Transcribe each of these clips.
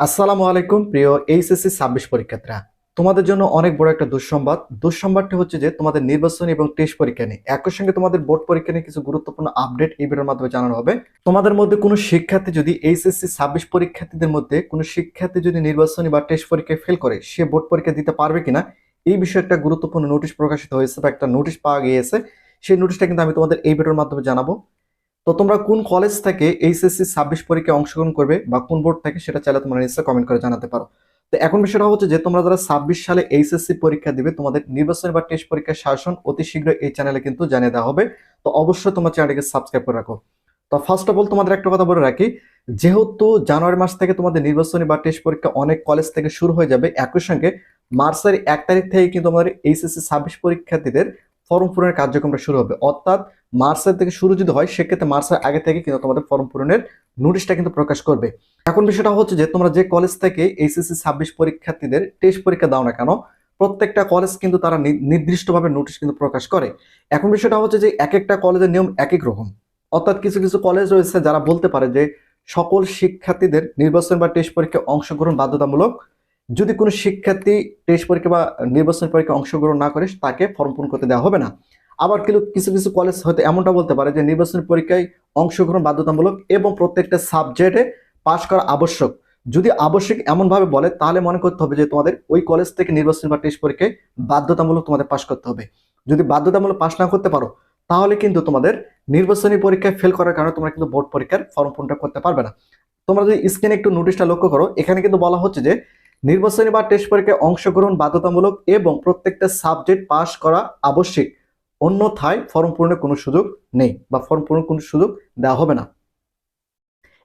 আসসালামু আলাইকুম, প্রিয় এইচএসসি ছাব্বিশ পরীক্ষার্থীরা। তোমাদের জন্য অনেক বড় একটা দুঃসংবাদ। দুঃসংবাদটি হচ্ছে যে, তোমাদের নির্বাচনী এবং টেস্ট পরীক্ষা নিয়ে। একই সঙ্গে তোমাদের বোর্ড পরীক্ষা নিয়ে কিছু গুরুত্বপূর্ণ আপডেট এই ভিডিওর মাধ্যমে জানানো হবে। তোমাদের মধ্যে কোনো শিক্ষার্থী যদি এইচএসসি ছাব্বিশ পরীক্ষার্থীদের মধ্যে কোনো শিক্ষার্থী যদি নির্বাচনী বা টেস্ট পরীক্ষায় ফেল করে, সে বোর্ড পরীক্ষা দিতে পারবে কিনা? এই বিষয়ে একটা গুরুত্বপূর্ণ নোটিশ প্রকাশিত হয়েছে বা একটা নোটিশ পাওয়া গিয়েছে। সেই নোটিশটা কিন্তু আমি তোমাদের এই ভিডিওর মাধ্যমে জানাব। তো তোমরা কোন কলেজ থেকে এইচএসসি ছাব্বিশ পরীক্ষায় অংশগ্রহণ করবে বা কোন বোর্ড থেকে সেটা চাইলে তোমরা নিশ্চয়ই কমেন্ট করে জানাতে পারো। তো এখন বিষয়টা হচ্ছে যে তোমরা যারা ছাব্বিশ সালে এইচএসসি পরীক্ষা দিবে, তোমাদের নির্বাচনী বা টেস্ট পরীক্ষার শাসন অতি শীঘ্র এই চ্যানেলে কিন্তু জানিয়ে দেওয়া হবে। তো অবশ্যই তোমার চ্যানেলটিকে সাবস্ক্রাইব করে রাখো। তো ফার্স্ট অফ অল তোমাদের একটা কথা বলে রাখি, যেহেতু জানুয়ারি মাস থেকে তোমাদের নির্বাচনী বা টেস্ট পরীক্ষা অনেক কলেজ থেকে শুরু হয়ে যাবে, একই সঙ্গে মার্চের এক তারিখ থেকে কিন্তু আমাদের এইচএসসি ছাব্বিশ পরীক্ষার্থীদের ফর্ম পূরণের কার্যক্রমটা শুরু হবে। অর্থাৎ মার্চের থেকে শুরু যদি হয়, সেক্ষেত্রে মার্চের আগে থেকে কিন্তু তোমাদের ফর্ম পূরণের নোটিশটা কিন্তু প্রকাশ করবে। এখন বিষয়টা হচ্ছে যে, তোমরা যে কলেজ থেকে এইচএসসি ছাব্বিশ পরীক্ষার্থীদের টেস্ট পরীক্ষা দাও না কেন, প্রত্যেকটা কলেজ কিন্তু তারা নির্দিষ্টভাবে নোটিশ কিন্তু প্রকাশ করে। এখন বিষয়টা হচ্ছে যে এক একটা কলেজের নিয়ম এক এক রকম অর্থাৎ কিছু কিছু কলেজ রয়েছে যারা বলতে পারে যে, সকল শিক্ষার্থীদের নির্বাচন বা টেস্ট পরীক্ষায় অংশগ্রহণ বাধ্যতামূলক। যদি কোনো শিক্ষার্থী টেস্ট পরীক্ষা বা নির্বাচন পরীক্ষায় অংশগ্রহণ না করে, তাকে ফর্ম পূরণ করতে দেওয়া হবে না। আবার কিন্তু কিছু কিছু কলেজ হয়তো এমনটা বলতে পারে যে নির্বাচনী পরীক্ষায় অংশগ্রহণ বাধ্যতামূলক এবং প্রত্যেকটা সাবজেক্টে পাশ করা আবশ্যক। যদি আবশ্যক এমনভাবে বলে, তাহলে মনে করতে হবে যে তোমাদের ওই কলেজ থেকে নির্বাচনী বা টেস্ট পরীক্ষায় বাধ্যতামূলক তোমাদের পাশ করতে হবে। যদি বাধ্যতামূলক পাশ না করতে পারো, তাহলে কিন্তু তোমাদের নির্বাচনী পরীক্ষায় ফেল করার কারণে তোমরা কিন্তু বোর্ড পরীক্ষার ফর্ম পূরণটা করতে পারবে না। তোমরা যদি স্ক্রিনে একটু নোটিশটা লক্ষ্য করো, এখানে কিন্তু বলা হচ্ছে যে নির্বাচনী বা টেস্ট পরীক্ষায় অংশগ্রহণ বাধ্যতামূলক এবং প্রত্যেকটা সাবজেক্ট পাশ করা আবশ্যিক। অন্যথায় ফর্ম পূরণের কোনো সুযোগ নেই বা ফর্ম পূরণের কোনো সুযোগ দেওয়া হবে না।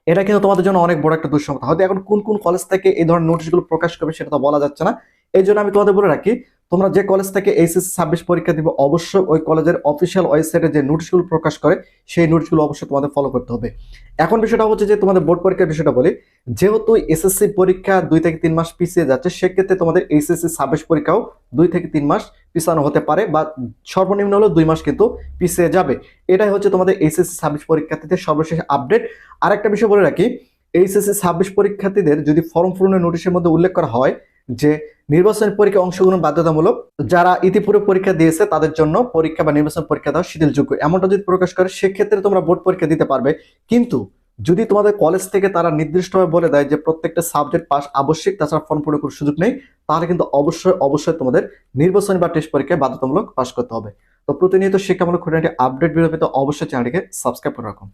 এটা কিন্তু তোমাদের জন্য অনেক বড় একটা দুঃসংখ্যা হয়তো এখন কোন কোন কলেজ থেকে এই ধরনের নোটিশগুলো প্রকাশ করবে সেটা তো বলা যাচ্ছে না। এই জন্য আমি তোমাদের বলে রাখি, তোমরা যে কলেজ থেকে এইচএসসি ছাব্বিশ পরীক্ষা দিবে, অবশ্যই ওই কলেজের অফিসিয়াল ওয়েবসাইটে যে নোটিশগুলো প্রকাশ করে, সেই নোটিশগুলো অবশ্যই তোমাদের ফলো করতে হবে। এখন বিষয়টা হচ্ছে যে তোমাদের বোর্ড পরীক্ষার বিষয়টা বলি, যেহেতু এসএসসি পরীক্ষা দুই থেকে তিন মাস পিছিয়ে যাচ্ছে, সেক্ষেত্রে তোমাদের এইচএসসি ছাব্বিশ পরীক্ষাও দুই থেকে তিন মাস পিছানো হতে পারে বা সর্বনিম্ন হলেও দুই মাস কিন্তু পিছিয়ে যাবে। এটাই হচ্ছে তোমাদের এইচএসসি ছাব্বিশ পরীক্ষার্থীদের সর্বশেষ আপডেট আরেকটা বিষয় বলে রাখি এইচএসসি ছাব্বিশ পরীক্ষার্থীদের যদি ফর্ম পূরণের নোটিশের মধ্যে উল্লেখ করা হয় যে নির্বাচনী পরীক্ষা অংশগ্রহণ বাধ্যতামূলক যারা ইতিপূর্বে পরীক্ষা দিয়েছে, তাদের জন্য পরীক্ষা বা নির্বাচন পরীক্ষা দেওয়া শিথিলযোগ্য। এমনটা যদি প্রকাশ করে, সেক্ষেত্রে তোমরা বোর্ড পরীক্ষা দিতে পারবে। কিন্তু যদি তোমাদের কলেজ থেকে তারা নির্দিষ্টভাবে বলে দেয় যে প্রত্যেকটা সাবজেক্ট পাস আবশ্যিক, তাছাড়া ফর্ম পূরণ করার সুযোগ নেই, তাহলে কিন্তু অবশ্যই অবশ্যই তোমাদের নির্বাচনী বা টেস্ট পরীক্ষায় বাধ্যতামূলক পাস করতে হবে। তো প্রতিনিয়ত শিক্ষামূলক খুঁটিনাটি আপডেট পেতে অবশ্যই চ্যানেলটিকে সাবস্ক্রাইব করে রাখুন।